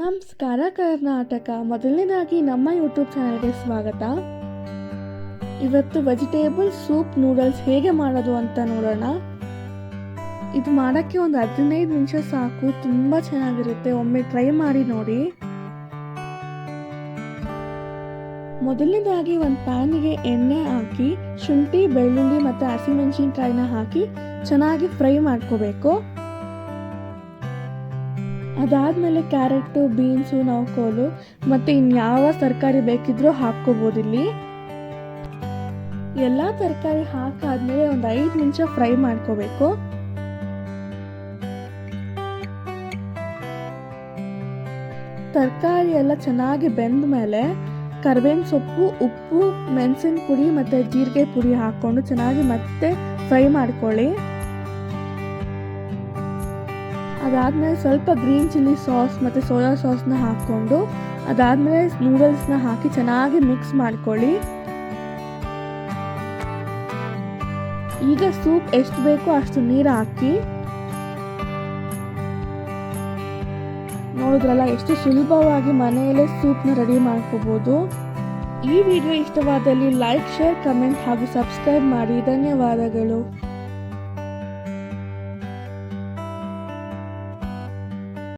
ನಮಸ್ಕಾರ ಕರ್ನಾಟಕ. ಮೊದಲನೇದಾಗಿ ನಮ್ಮ ಯೂಟ್ಯೂಬ್ ಚಾನಲ್ಗೆ ಸ್ವಾಗತ. ಇವತ್ತು ವೆಜಿಟೇಬಲ್ ಸೂಪ್ ನೂಡಲ್ಸ್ ಹೇಗೆ ಮಾಡೋದು ಅಂತ ನೋಡೋಣ. ಇದು ಮಾಡೋಕ್ಕೆ ಒಂದು ಹದಿನೈದು ನಿಮಿಷ ಸಾಕು, ತುಂಬ ಚೆನ್ನಾಗಿರುತ್ತೆ. ಒಮ್ಮೆ ಟ್ರೈ ಮಾಡಿ ನೋಡಿ. ಮೊದಲನೇದಾಗಿ ಒಂದು ಪ್ಯಾನಿಗೆ ಎಣ್ಣೆ ಹಾಕಿ, ಶುಂಠಿ, ಬೆಳ್ಳುಳ್ಳಿ ಮತ್ತು ಹಸಿಮೆಣಸಿನ್ಕಾಯಿನ ಹಾಕಿ ಚೆನ್ನಾಗಿ ಫ್ರೈ ಮಾಡ್ಕೋಬೇಕು. ಅದಾದಮೇಲೆ ಕ್ಯಾರೆಟು, ಬೀನ್ಸು ನೌಕೋಲು ಮತ್ತು ಇನ್ಯಾವ ತರಕಾರಿ ಬೇಕಿದ್ರೂ ಹಾಕ್ಕೋಬೋದು ಇಲ್ಲಿ. ಎಲ್ಲ ತರಕಾರಿ ಹಾಕಾದ್ಮೇಲೆ ಒಂದು ಐದು ನಿಮಿಷ ಫ್ರೈ ಮಾಡ್ಕೋಬೇಕು. ತರಕಾರಿ ಎಲ್ಲ ಚೆನ್ನಾಗಿ ಬೆಂದ ಮೇಲೆ ಕರ್ಬೇವಿನ ಸೊಪ್ಪು, ಉಪ್ಪು, ಮೆಣಸಿನ ಪುಡಿ ಮತ್ತು ಜೀರಿಗೆ ಪುಡಿ ಹಾಕ್ಕೊಂಡು ಚೆನ್ನಾಗಿ ಮತ್ತೆ ಫ್ರೈ ಮಾಡ್ಕೊಳ್ಳಿ. ಅದಾದಮೇಲೆ ಸ್ವಲ್ಪ ಗ್ರೀನ್ ಚಿಲ್ಲಿ ಸಾಸ್ ಮತ್ತು ಸೋಯಾ ಸಾಸ್ನ ಹಾಕ್ಕೊಂಡು ಅದಾದಮೇಲೆ ನೂಡಲ್ಸ್ನ ಹಾಕಿ ಚೆನ್ನಾಗಿ ಮಿಕ್ಸ್ ಮಾಡ್ಕೊಳ್ಳಿ. ಈಗ ಸೂಪ್ ಎಷ್ಟು ಬೇಕೋ ಅಷ್ಟು ನೀರು ಹಾಕಿ. ನೋಡಿದ್ರಲ್ಲ, ಎಷ್ಟು ಸುಲಭವಾಗಿ ಮನೆಯಲ್ಲೇ ಸೂಪ್ನ ರೆಡಿ ಮಾಡ್ಕೋಬೋದು. ಈ ವಿಡಿಯೋ ಇಷ್ಟವಾದಲ್ಲಿ ಲೈಕ್ ಶೇರ್ ಕಮೆಂಟ್ ಹಾಗೂ ಸಬ್ಸ್ಕ್ರೈಬ್ ಮಾಡಿ. ಧನ್ಯವಾದಗಳು.